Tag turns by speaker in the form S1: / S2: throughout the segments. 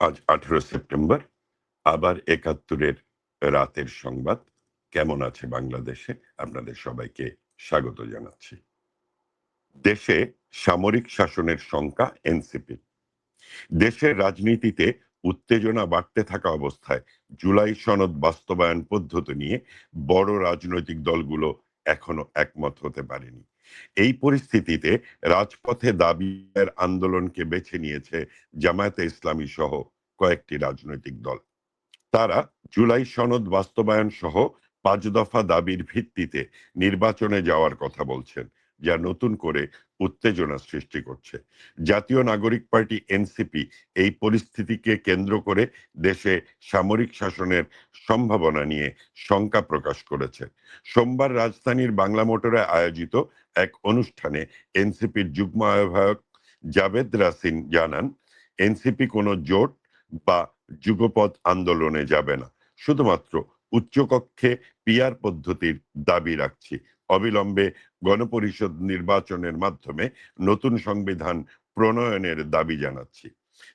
S1: আজ আঠেরো সেপ্টেম্বর। আবার একাত্তরের রাতের সংবাদ। কেমন আছে বাংলাদেশে? আপনাদের সবাইকে স্বাগত জানাচ্ছি। দেশে সামরিক শাসনের সংখ্যা এনসিপি। দেশের রাজনীতিতে উত্তেজনা বাড়তে থাকা অবস্থায় জুলাই সনদ বাস্তবায়ন পদ্ধতি নিয়ে বড় রাজনৈতিক দলগুলো এখনও একমত হতে পারেনি। এই পরিস্থিতিতে রাজপথে দাবির আন্দোলনকে বেছে নিয়েছে জামায়াতে ইসলামী সহ কয়েকটি রাজনৈতিক দল। তারা জুলাই সনদ বাস্তবায়ন সহ পাঁচ দফা দাবির ভিত্তিতে নির্বাচনে যাওয়ার কথা বলছেন, যা নতুন করে উত্তেজনা সৃষ্টি করছে। জাতীয় নাগরিক পার্টি এনসিপি এই পরিস্থিতিকে কেন্দ্র করে দেশে সামরিক শাসনের সম্ভাবনা নিয়ে শঙ্কা প্রকাশ করেছে। সোমবার রাজধানীর বাংলা মোটরে আয়োজিত এক অনুষ্ঠানে এনসিপির যুগ্ম আহ্বায়ক জাভেদ রাসিন জানান, এনসিপি কোনো জোট বা যুগপথ আন্দোলনে যাবে না। শুধুমাত্র উচ্চকক্ষে পিয়ার পদ্ধতির দাবি রাখছি। অবিলম্বে গণপরিষদ নির্বাচনের মাধ্যমে নতুন সংবিধান প্রণয়নের দাবি জানাচ্ছি।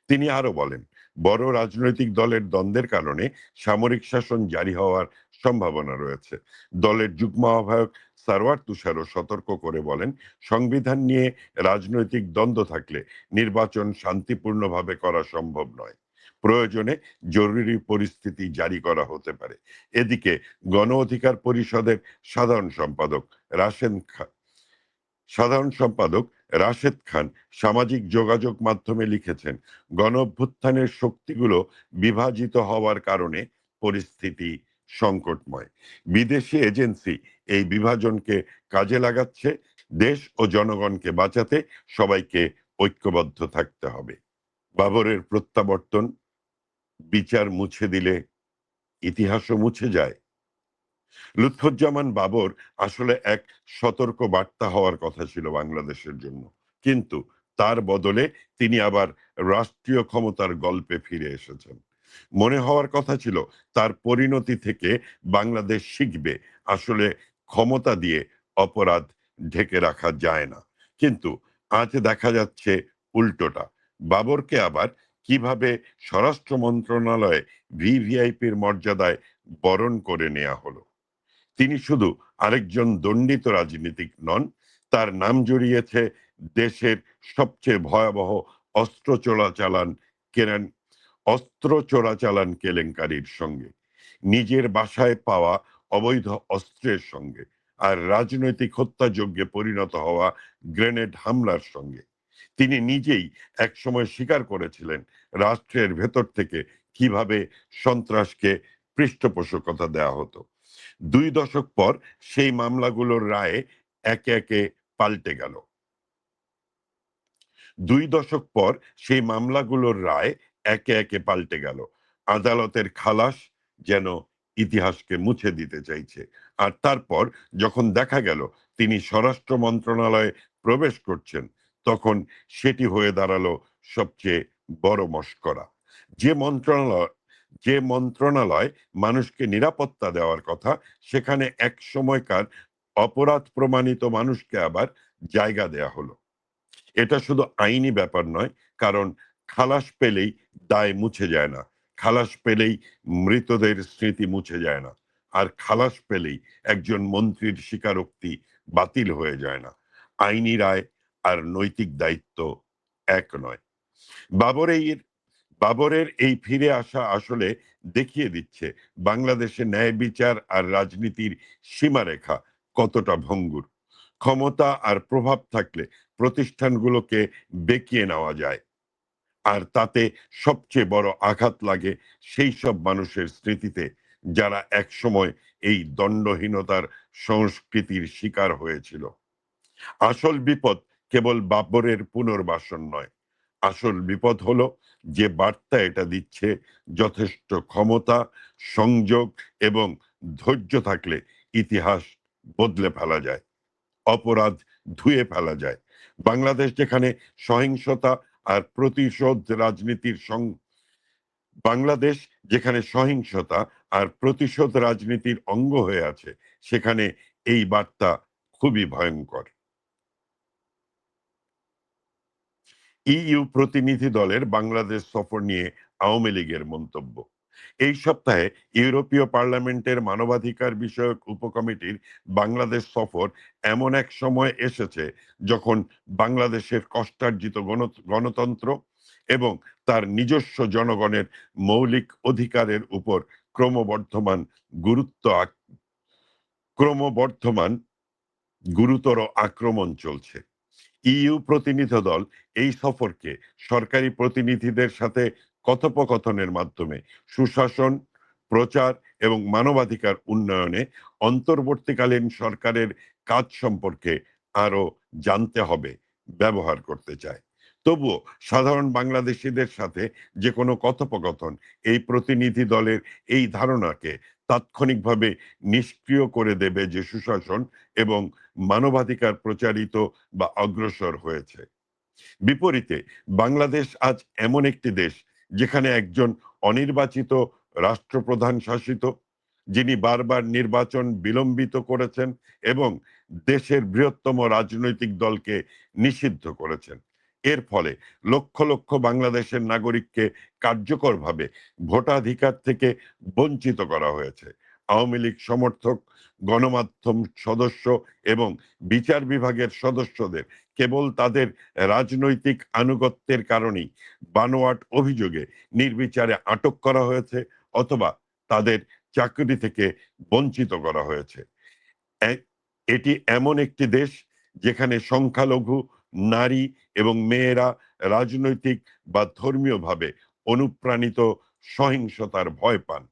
S1: তিনি আরও বলেন, বড় রাজনৈতিক দলের দ্বন্দ্বের কারণে সামরিক শাসন জারি হওয়ার সম্ভাবনা রয়েছে। দলের যুগ্ম আহ্বায়ক সারওয়ার তুষারও সতর্ক করে বলেন, সংবিধান নিয়ে রাজনৈতিক দ্বন্দ্ব থাকলে নির্বাচন শান্তিপূর্ণভাবে করা সম্ভব নয়। প্রয়োজনে জরুরি পরিস্থিতি জারি করা হতে পারে। এদিকে গণ অধিকার পরিষদের সাধারণ সম্পাদক রাশেদ খান সাধারণ সম্পাদক রাশেদ খান সামাজিক যোগাযোগ মাধ্যমে লিখেছেন গণ অভ্যুত্থানের শক্তিগুলো বিভাজিত হওয়ার কারণে পরিস্থিতি সংকটময়। বিদেশি এজেন্সি এই বিভাজনকে কাজে লাগাচ্ছে। দেশ ও জনগণকে বাঁচাতে সবাইকে ঐক্যবদ্ধ থাকতে হবে। বাবরের প্রত্যাবর্তন, বিচার মুছে দিলে ইতিহাসও মুছে যায়। লুৎফুজ্জামান বাবর আসলে এক সতর্ক বার্তা হওয়ার কথা ছিল বাংলাদেশের জন্য। কিন্তু তার বদলে তিনি আবার রাষ্ট্রীয় ক্ষমতার গল্পে ফিরে এসেছেন। মনে হওয়ার কথা ছিল, তার পরিণতি থেকে বাংলাদেশ শিখবে। আসলে ক্ষমতা দিয়ে অপরাধ ঢেকে রাখা যায় না। কিন্তু আজ দেখা যাচ্ছে উল্টোটা। বাবরকে আবার কীভাবে স্বরাষ্ট্র মন্ত্রণালয়ে ভিভিআইপির মর্যাদায় বরণ করে নেওয়া হলো? তিনি শুধু আরেকজন দণ্ডিত রাজনীতিক নন, তার নাম জড়িয়েছে দেশের সবচেয়ে ভয়াবহ অস্ত্র চোরাচালান কেনান অস্ত্র চোরাচালান কেলেঙ্কারির সঙ্গে, নিজের বাসায় পাওয়া অবৈধ অস্ত্রের সঙ্গে আর রাজনৈতিক হত্যাযজ্ঞে পরিণত হওয়া গ্রেনেড হামলার সঙ্গে। তিনি নিজেই একসময় স্বীকার করেছিলেন রাষ্ট্রের ভেতর থেকে কীভাবে সন্ত্রাসকে পৃষ্ঠপোষকতা দেওয়া হতো। দুই দশক পর সেই মামলাগুলোর রায়ে একে একে পাল্টে গেল। দুই দশক পর সেই মামলাগুলোর রায় একে একে পাল্টে গেল। আদালতের খালাস যেন ইতিহাসকে মুছে দিতে চাইছে। আর তারপর যখন দেখা গেল তিনি স্বরাষ্ট্র মন্ত্রণালয়ে প্রবেশ করছেন, তখন সেটি হয়ে দাঁড়াল সবচেয়ে বড় মস্করা। যে মন্ত্রণালয় যে মন্ত্রণালয় মানুষকে নিরাপত্তা দেওয়ার কথা, সেখানে এক সময়কার অপরাধ প্রমাণিত মানুষকে আবার জায়গা দেয়া হলো। এটা শুধু আইনি ব্যাপার নয়, কারণ খালাস পেলেই দায় মুছে যায় না। খালাস পেলেই মৃতদের স্মৃতি মুছে যায় না। আর খালাস পেলেই একজন মন্ত্রীর স্বীকারোক্তি বাতিল হয়ে যায় না। আইনি রায় আর নৈতিক দায়িত্ব এক নয়। বাবরের বাবরের এই ফিরে আসা আসলে দেখিয়ে দিচ্ছে বাংলাদেশে ন্যায় বিচার আর রাজনীতির সীমারেখা কতটা ভঙ্গুর। ক্ষমতা আর প্রভাব থাকলে প্রতিষ্ঠানগুলোকে বেঁকিয়ে নেওয়া যায়। আর তাতে সবচেয়ে বড় আঘাত লাগে সেই সব মানুষের স্মৃতিতে, যারা একসময় এই দণ্ডহীনতার সংস্কৃতির শিকার হয়েছিল। আসল বিপদ কেবল বাবরের পুনর্বাসন নয়, আসল বিপদ হলো যে বার্তা এটা দিচ্ছে যথেষ্ট ক্ষমতা, সংযোগ এবং ধৈর্য থাকলে ইতিহাস বদলে ফেলা যায়, অপরাধ ধুয়ে ফেলা যায়। বাংলাদেশ যেখানে সহিংসতা আর প্রতিশোধ রাজনীতির সং, বাংলাদেশ যেখানে সহিংসতা আর প্রতিশোধ রাজনীতির অঙ্গ হয়ে আছে, সেখানে এই বার্তা খুবই ভয়ঙ্কর। ইইউ প্রতিনিধি দলের বাংলাদেশ সফর নিয়ে আওয়ামী লীগের মন্তব্য। এই সপ্তাহে ইউরোপীয় পার্লামেন্টের মানবাধিকার বিষয়ক উপকমিটির বাংলাদেশ সফর এমন এক সময় এসেছে যখন বাংলাদেশের কষ্টার্জিত গণতন্ত্র এবং তার নিজস্ব জনগণের মৌলিক অধিকারের উপর ক্রমবর্ধমান গুরুত্ব ক্রমবর্ধমান গুরুতর আক্রমণ চলছে। ইইউ প্রতিনিধি দল এই সফরকে সরকারি প্রতিনিধিদের সাথে কথোপকথনের মাধ্যমে সুশাসন, প্রচার এবং মানবাধিকার উন্নয়নে অন্তর্বর্তীকালীন সরকারের কাজ সম্পর্কে আরও জানতে হবে, ব্যবহার করতে চায়। তবুও সাধারণ বাংলাদেশিদের সাথে যে কোনো কথোপকথন এই প্রতিনিধি দলের এই ধারণাকে তাৎক্ষণিকভাবে নিষ্ক্রিয় করে দেবে যে সুশাসন এবং মানবাধিকার প্রচারিত বা অগ্রসর হয়েছে। বিপরীতে বাংলাদেশ আজ এমন একটি দেশ যেখানে একজন অনির্বাচিত রাষ্ট্রপ্রধান শাসিত, যিনি বারবার নির্বাচন বিলম্বিত করেছেন এবং দেশের বৃহত্তম রাজনৈতিক দলকে নিষিদ্ধ করেছেন। এর ফলে লক্ষ লক্ষ বাংলাদেশের নাগরিককে কার্যকরভাবে ভোটাধিকার থেকে বঞ্চিত করা হয়েছে। আওয়ামী লীগ সমর্থক, গণমাধ্যম সদস্য এবং বিচার বিভাগের সদস্যদের কেবল তাদের রাজনৈতিক আনুগত্যের কারণেই বানোয়াট অভিযোগে নির্বিচারে আটক করা হয়েছে অথবা তাদের চাকরি থেকে বঞ্চিত করা হয়েছে। এটি এমন একটি দেশ যেখানে সংখ্যালঘু, নারী এবং মেয়েরা রাজনৈতিক বা ধর্মীয়ভাবে অনুপ্রাণিত সহিংসতার ভয় পান।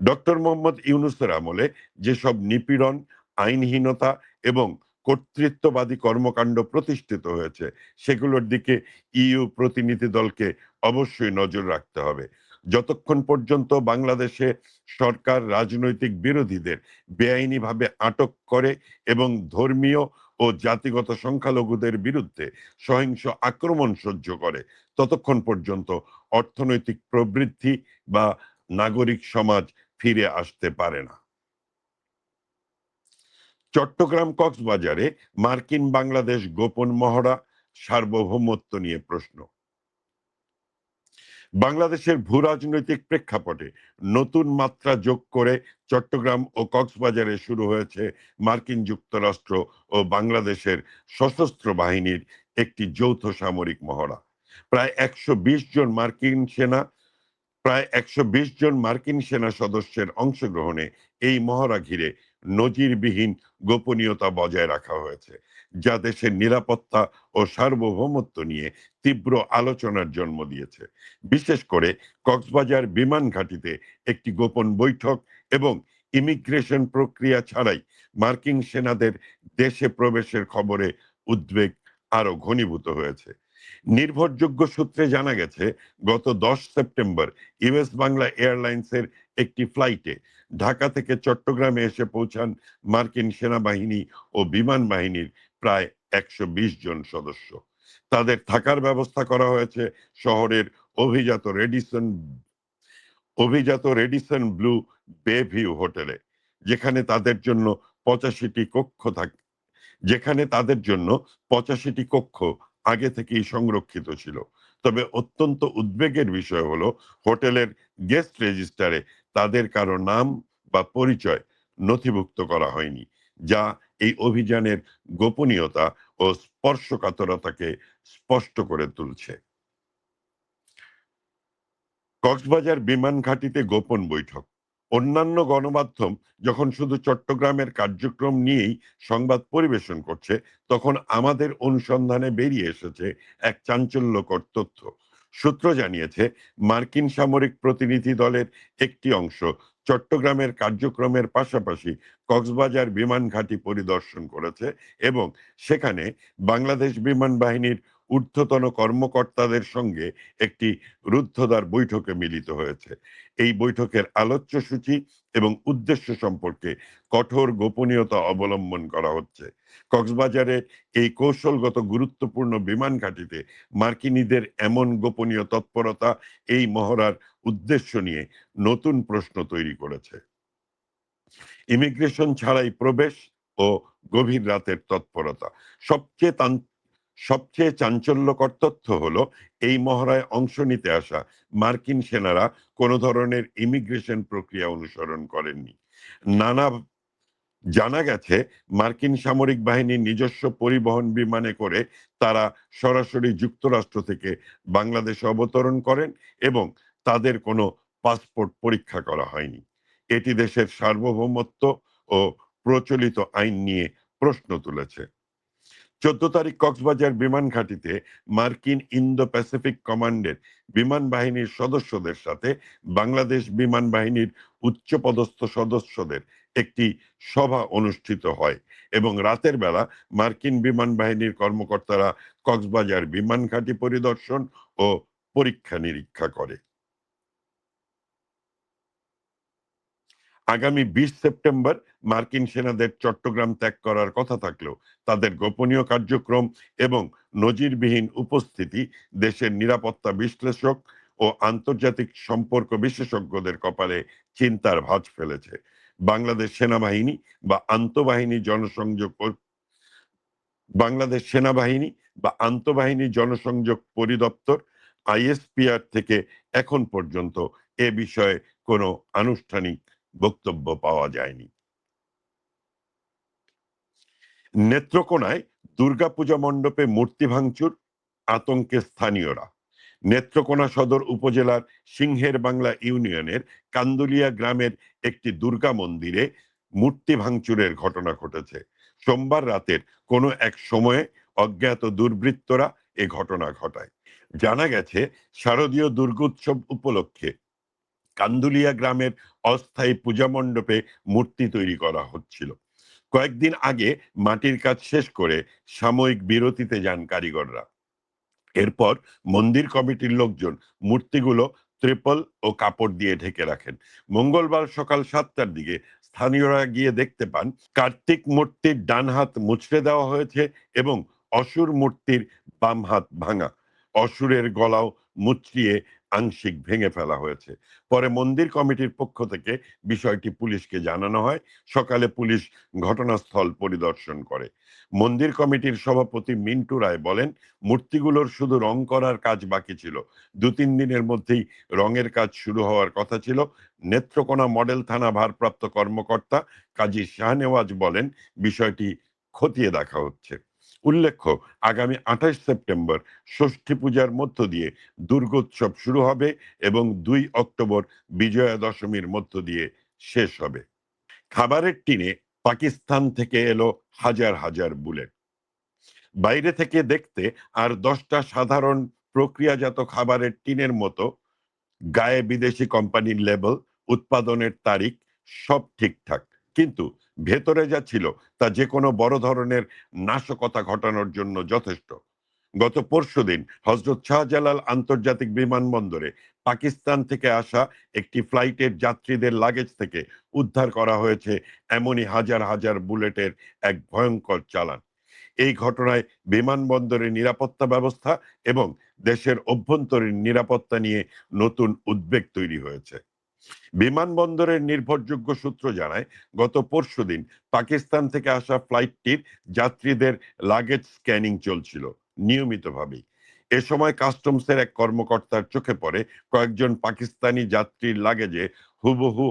S1: ডক্টর মোহাম্মদ ইউনুসের আমলে যেসব নিপীড়ন, আইনহীনতা এবং কর্তৃত্ববাদী কর্মকাণ্ড প্রতিষ্ঠিত হয়েছে, সেগুলোর দিকে ইইউ প্রতিনিধি দলকে অবশ্যই নজর রাখতে হবে। যতক্ষণ পর্যন্ত বাংলাদেশে সরকার রাজনৈতিক বিরোধীদের বেআইনিভাবে আটক করে এবং ধর্মীয় ও জাতিগত সংখ্যালঘুদের বিরুদ্ধে সহিংস আক্রমণ সহ্য করে, ততক্ষণ পর্যন্ত অর্থনৈতিক প্রবৃদ্ধি বা নাগরিক সমাজ ফিরে আসতে পারে না। চট্টগ্রাম কক্সবাজারে মার্কিন বাংলাদেশ গোপন মহড়া সার্বভৌমত্ব নিয়ে প্রশ্ন। বাংলাদেশের ভূ রাজনৈতিক প্রেক্ষাপটে নতুন মাত্রা যোগ করে চট্টগ্রাম ও কক্সবাজারে শুরু হয়েছে মার্কিন যুক্তরাষ্ট্র ও বাংলাদেশের সশস্ত্র বাহিনীর একটি যৌথ সামরিক মহড়া। প্রায় একশো বিশ জন মার্কিন সেনা প্রায় একশো বিশ জন মার্কিন সেনা সদস্যের অংশগ্রহণে এই মহড়া ঘিরে নজিরবিহীন গোপনীয়তা বজায় রাখা হয়েছে, যা দেশের নিরাপত্তা ও সার্বভৌমত্ব নিয়ে তীব্র আলোচনার জন্ম দিয়েছে। বিশেষ করে কক্সবাজার বিমান ঘাঁটিতে একটি গোপন বৈঠক এবং ইমিগ্রেশন প্রক্রিয়া ছাড়াই মার্কিন সেনাদের দেশে প্রবেশের খবরে উদ্বেগ আরও ঘনীভূত হয়েছে। নির্ভরযোগ্য সূত্রে জানা গেছে, গত দশ সেপ্টেম্বর ইউএস বাংলা এয়ারলাইন্সের একটি ফ্লাইটে ঢাকা থেকে চট্টগ্রামে এসে পৌঁছান মার্কিন সেনাবাহিনী ও বিমান বাহিনীর প্রায় একশো বিশ জন সদস্য। তাদের থাকার ব্যবস্থা করা হয়েছে শহরের অভিজাত রেডিসন অভিজাত রেডিসন ব্লু বে ভিউ হোটেলে, যেখানে তাদের জন্য পঁচাশিটি কক্ষ থাকে, যেখানে তাদের জন্য পঁচাশিটি কক্ষ আগে থেকেই সংরক্ষিত ছিল। তবে অত্যন্ত উদ্বেগের বিষয় হলো, হোটেলের গেস্ট রেজিস্টারে তাদের কারও নাম বা পরিচয় নথিভুক্ত করা হয়নি, যা এই অভিযানের গোপনীয়তা ও স্পর্শকাতরতাকে স্পষ্ট করে তুলছে। কক্সবাজার বিমান ঘাঁটিতে গোপন বৈঠক অন্যান্য গণমাধ্যম যখন শুধু চট্টগ্রামের কার্যক্রম নিয়েই সংবাদ পরিবেশন করছে, তখন আমাদের অনুসন্ধানে বেরিয়ে এসেছে এক চাঞ্চল্যকর তথ্য। সূত্র জানিয়েছে, মার্কিন সামরিক প্রতিনিধি দলের একটি অংশ চট্টগ্রামের কার্যক্রমের পাশাপাশি কক্সবাজার বিমান ঘাঁটি পরিদর্শন করেছে এবং সেখানে বাংলাদেশ বিমান বাহিনীর ঊর্ধ্বতন কর্মকর্তাদের সঙ্গে একটি রুদ্ধদ্বার বৈঠকে মিলিত হয়েছে। এই বৈঠকের আলোচ্য সূচি এবং উদ্দেশ্য সম্পর্কে কঠোর গোপনীয়তা অবলম্বন করা হচ্ছে। কক্সবাজারে এই কৌশলগত গুরুত্বপূর্ণ বিমান ঘাঁটিতে মার্কিনীদের এমন গোপনীয় তৎপরতা এই মহড়ার উদ্দেশ্য নিয়ে নতুন প্রশ্ন তৈরি করেছে। ইমিগ্রেশন ছাড়াই প্রবেশ ও গভীর রাতের তৎপরতা। সবচেয়ে সবচেয়ে চাঞ্চল্যকর তথ্য হলো, এই মহড়ায় অংশ নিতে আসা মার্কিন সেনারা কোনো ধরনের ইমিগ্রেশন প্রক্রিয়া অনুসরণ করেননি। নানা জানা গেছে, মার্কিন সামরিক বাহিনীর নিজস্ব পরিবহন বিমানে করে তারা সরাসরি যুক্তরাষ্ট্র থেকে বাংলাদেশে অবতরণ করেন এবং তাদের কোনো পাসপোর্ট পরীক্ষা করা হয়নি। এটি দেশের সার্বভৌমত্ব ও প্রচলিত আইন নিয়ে প্রশ্ন তুলেছে। চোদ্দ তারিখ কক্সবাজার বিমান ঘাঁটিতে মার্কিন ইন্দো প্যাসিফিক কমান্ডের বিমান বাহিনীর সদস্যদের সাথে বাংলাদেশ বিমান বাহিনীর উচ্চপদস্থ সদস্যদের একটি সভা অনুষ্ঠিত হয় এবং রাতের বেলা মার্কিন বিমান বাহিনীর কর্মকর্তারা কক্সবাজার বিমান ঘাঁটি পরিদর্শন ও পরীক্ষা নিরীক্ষা করে। আগামী বিশ সেপ্টেম্বর মার্কিন সেনাদের চট্টগ্রাম ত্যাগ করার কথা থাকলেও তাদের গোপনীয় কার্যক্রম এবং নজিরবিহীন উপস্থিতি দেশের নিরাপত্তা বিশ্লেষক ও আন্তর্জাতিক সম্পর্ক বিশেষজ্ঞদের কপালে চিন্তার ভাঁজ ফেলেছে। বাংলাদেশ সেনাবাহিনী বা আন্তঃবাহিনী জনসংযোগ বাংলাদেশ সেনাবাহিনী বা আন্তঃবাহিনী জনসংযোগ পরিদপ্তর আইএসপিআর থেকে এখন পর্যন্ত এ বিষয়ে কোনো আনুষ্ঠানিক বক্তব্য পাওয়া যায়নি। নেত্রকোনায় দুর্গাপূজা মণ্ডপে মূর্তি ভাঙচুর, আতঙ্কে স্থানীয়রা। নেত্রকোনা সদর উপজেলার সিংহের বাংলা ইউনিয়নের কান্দুলিয়া গ্রামের একটি দুর্গা মন্দিরে মূর্তি ভাঙচুরের ঘটনা ঘটেছে। সোমবার রাতের কোনো এক সময়ে অজ্ঞাত দুর্বৃত্তরা এ ঘটনা ঘটায়। জানা গেছে, শারদীয় দুর্গোৎসব উপলক্ষে কান্দুলিয়া গ্রামের অস্থায়ী পূজা মণ্ডপে মূর্তি তৈরি করা হচ্ছিল। কয়েকদিন আগে মাটির কাজ শেষ করে সাময়িক বিরতিতে যান কারিগররা। এরপর মন্দির কমিটির লোকজন মূর্তিগুলো ত্রিপল ও কাপড় দিয়ে ঢেকে রাখেন। মঙ্গলবার সকাল সাতটার দিকে স্থানীয়রা গিয়ে দেখতে পান, কার্তিক মূর্তির ডান হাত মুচড়ে দেওয়া হয়েছে এবং অসুর মূর্তির বাম হাত ভাঙা। অসুরের গলাও মুচড়িয়ে আংশিক ভেঙে ফেলা হয়েছে। পরে মন্দির কমিটির পক্ষ থেকে বিষয়টি পুলিশকে জানানো হয়। সকালে পুলিশ ঘটনাস্থল পরিদর্শন করে। মন্দির কমিটির সভাপতি মিন্টু রায় বলেন, মূর্তিগুলোর শুধু রং করার কাজ বাকি ছিল। দু তিন দিনের মধ্যেই রঙের কাজ শুরু হওয়ার কথা ছিল। নেত্রকোনা মডেল থানা ভারপ্রাপ্ত কর্মকর্তা কাজী শাহনেওয়াজ বলেন, বিষয়টি খতিয়ে দেখা হচ্ছে। উল্লেখ্য, আগামী আঠাশ সেপ্টেম্বর ষষ্ঠী পূজার মধ্য দিয়ে দুর্গোৎসব শুরু হবে এবং দুই অক্টোবর বিজয়া দশমীর মধ্য দিয়ে শেষ হবে। খাবারের টিনে পাকিস্তান থেকে এলো হাজার হাজার বুলেট। বাইরে থেকে দেখতে আর দশটা সাধারণ প্রক্রিয়াজাত খাবারের টিনের মতো, গায়ে বিদেশি কোম্পানির লেবেল উৎপাদনের তারিখ সব ঠিকঠাক। কিন্তু ভেতরে যা ছিল তা যে কোনো বড় ধরনের নাশকতা ঘটানোর জন্য যথেষ্ট। গত পরশুদিন হজরত শাহজালাল আন্তর্জাতিক বিমানবন্দরে পাকিস্তান থেকে আসা একটি ফ্লাইটের যাত্রীদের লাগেজ থেকে উদ্ধার করা হয়েছে এমনই হাজার হাজার বুলেটের এক ভয়ঙ্কর চালান। এই ঘটনায় বিমানবন্দরের নিরাপত্তা ব্যবস্থা এবং দেশের অভ্যন্তরীণ নিরাপত্তা নিয়ে নতুন উদ্বেগ তৈরি হয়েছে। বিমানবন্দরের নির্ভরযোগ্য সূত্র জানায়, গত পরশুদিন পাকিস্তান থেকে আসা ফ্লাইটটির যাত্রীদের লাগেজ স্ক্যানিং চলছিল, নিয়মিতভাবেই। এ সময় কাস্টমসের এক কর্মকর্তার চোখে পড়ে কয়েকজন পাকিস্তানি যাত্রীর লাগেজে হুবহু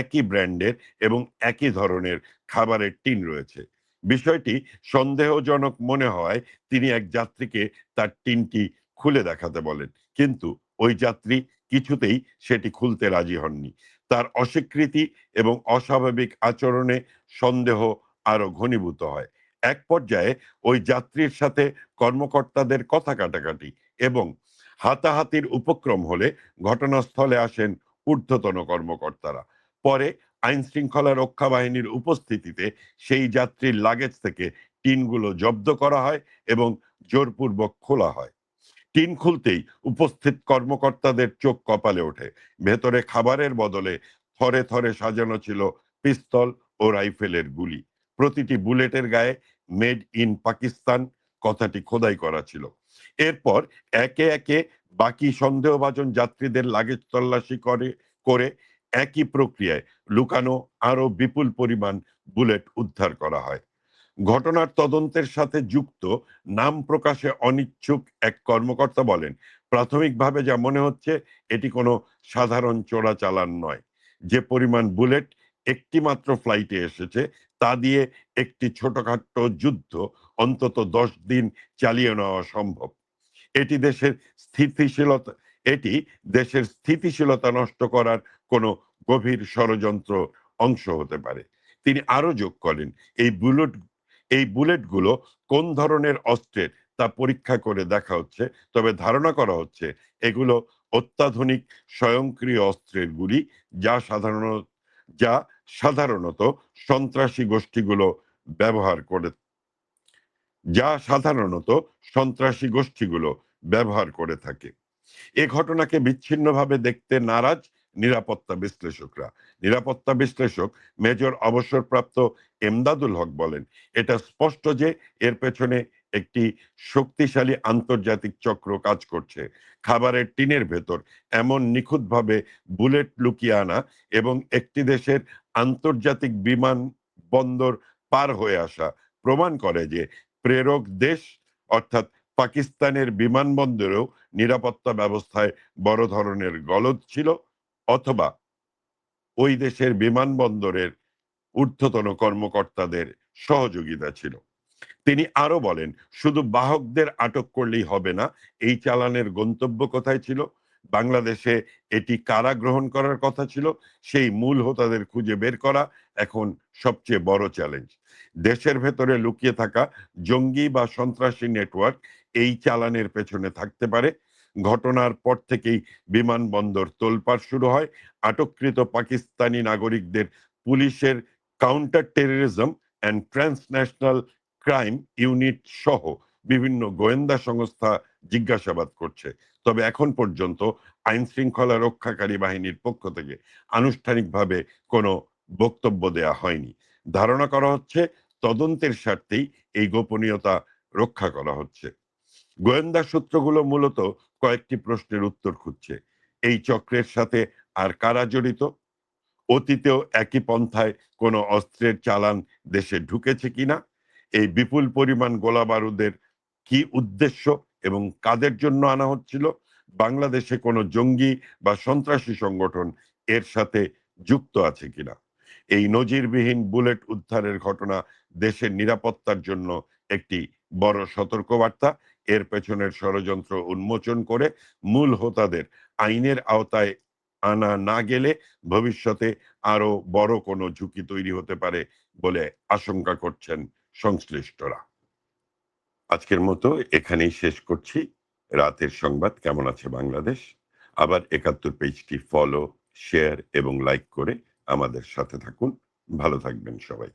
S1: একই ব্র্যান্ডের এবং একই ধরনের খাবারের টিন রয়েছে। বিষয়টি সন্দেহজনক মনে হয় তিনি এক যাত্রীকে তার টিনটি খুলে দেখাতে বলেন, কিন্তু ওই যাত্রী কিছুতেই সেটি খুলতে রাজি হননি। তার অস্বীকৃতি এবং অস্বাভাবিক আচরণে সন্দেহ আরও ঘনীভূত হয়। এক পর্যায়ে ওই যাত্রীর সাথে কর্মকর্তাদের কথা কাটাকাটি এবং হাতাহাতির উপক্রম হলে ঘটনাস্থলে আসেন ঊর্ধ্বতন কর্মকর্তারা। পরে আইন শৃঙ্খলা রক্ষা বাহিনীর উপস্থিতিতে সেই যাত্রীর লাগেজ থেকে টিনগুলো জব্দ করা হয় এবং জোরপূর্বক খোলা হয়। টিন খুলতেই উপস্থিত কর্মকর্তাদের চোখ কপালে ওঠে। ভেতরে খাবারের বদলে থরে থরে সাজানো ছিল পিস্তল ও রাইফেলের গুলি। প্রতিটি বুলেটের গায়ে মেড ইন পাকিস্তান কথাটি খোদাই করা ছিল। এরপর একে একে বাকি সন্দেহভাজন যাত্রীদের লাগেজ তল্লাশি করে করে একই প্রক্রিয়ায় লুকানো আরও বিপুল পরিমাণ বুলেট উদ্ধার করা হয়। ঘটনার তদন্তের সাথে যুক্ত নাম প্রকাশে অনিচ্ছুক এক কর্মকর্তা বলেন, প্রাথমিকভাবে যা মনে হচ্ছে, এটি কোনো সাধারণ চোরাচালান নয়। যে পরিমাণ বুলেট একটি মাত্র ফ্লাইটে এসেছে, তা দিয়ে একটি ছোটখাটো যুদ্ধ অন্তত দশ দিন চালিয়ে নেওয়া সম্ভব। এটি দেশের স্থিতিশীলতা, এটি দেশের স্থিতিশীলতা নষ্ট করার কোনো গভীর ষড়যন্ত্র অংশ হতে পারে। তিনি আরও যোগ করেন, এই বুলেট এই বুলেটগুলো কোন ধরনের অস্ত্রের? তা পরীক্ষা করে দেখা হচ্ছে। তবে ধারণা করা হচ্ছে এগুলো অত্যাধুনিক স্বয়ংক্রিয় অস্ত্রের গুলি যা সাধারণত যা সাধারণত সন্ত্রাসী গোষ্ঠীগুলো ব্যবহার করে, যা সাধারণত সন্ত্রাসী গোষ্ঠীগুলো ব্যবহার করে থাকে। এ ঘটনাকে বিচ্ছিন্নভাবে দেখতে নারাজ নিরাপত্তা বিশ্লেষকরা। নিরাপত্তা বিশ্লেষক মেজর অবসরপ্রাপ্ত এমদাদুল হক বলেন, এটা স্পষ্ট যে এর পেছনে একটি শক্তিশালী আন্তর্জাতিক চক্র কাজ করছে। খাবারের টিনের ভেতর এমন নিখুঁতভাবে বুলেট লুকিয়ে আনা এবং একটি দেশের আন্তর্জাতিক বিমান বন্দর পার হয়ে আসা প্রমাণ করে যে প্রেরক দেশ, অর্থাৎ পাকিস্তানের বিমানবন্দরেও নিরাপত্তা ব্যবস্থায় বড় ধরনের গলদ ছিল অথবা ওই দেশের বিমানবন্দরের ঊর্ধ্বতন কর্মকর্তাদের সহযোগিতা ছিল। তিনি আরও বলেন, শুধু বাহকদের আটক করলেই হবে না, এই চালানের গন্তব্য কোথায় ছিল? বাংলাদেশে এটি কারা গ্রহণ করার কথা ছিল? সেই মূল হোতাদের খুঁজে বের করা এখন সবচেয়ে বড় চ্যালেঞ্জ। দেশের ভেতরে লুকিয়ে থাকা জঙ্গি বা সন্ত্রাসী নেটওয়ার্ক এই চালানের পেছনে থাকতে পারে ঘটনার পর থেকেই বিমানবন্দর তোলপাড় শুরু হয়। আটককৃত পাকিস্তানি নাগরিকদের পুলিশের counter terrorism and transnational crime unit সহ বিভিন্ন গোয়েন্দা সংস্থা জিজ্ঞাসাবাদ করছে। তবে এখন পর্যন্ত আইন শৃঙ্খলা রক্ষাকারী বাহিনীর পক্ষ থেকে আনুষ্ঠানিকভাবে কোনো বক্তব্য দেয়া হয়নি। ধারণা করা হচ্ছে তদন্তের স্বার্থেই এই গোপনীয়তা রক্ষা করা হচ্ছে। গোয়েন্দা সূত্রগুলো মূলত কয়েকটি প্রশ্নের উত্তর খুঁজছে। এই চক্রের সাথে আর কারা জড়িত? অতীতেও একই পন্থায় কোনো অস্ত্রের চালান দেশে ঢুকেছে কিনা? এই বিপুল পরিমাণ গোলা বারুদের কি উদ্দেশ্য এবং কাদের জন্য আনা হচ্ছিল? বাংলাদেশে কোনো জঙ্গি বা সন্ত্রাসী সংগঠন এর সাথে যুক্ত আছে কিনা? এই নজিরবিহীন বুলেট উদ্ধারের ঘটনা দেশের নিরাপত্তার জন্য একটি বড় সতর্কবার্তা এর পেছনের ষড়যন্ত্র উন্মোচন করে মূল হোতাদের আইনের আওতায় আনা না গেলে ভবিষ্যতে আরও বড় কোনো ঝুঁকি তৈরি হতে পারে বলে আশঙ্কা করছেন সংশ্লিষ্টরা। আজকের মতো এখানেই শেষ করছি। রাতের সংবাদ, কেমন আছে বাংলাদেশ? আবার একাত্তর পেজটি ফলো, শেয়ার এবং লাইক করে আমাদের সাথে থাকুন। ভালো থাকবেন সবাই।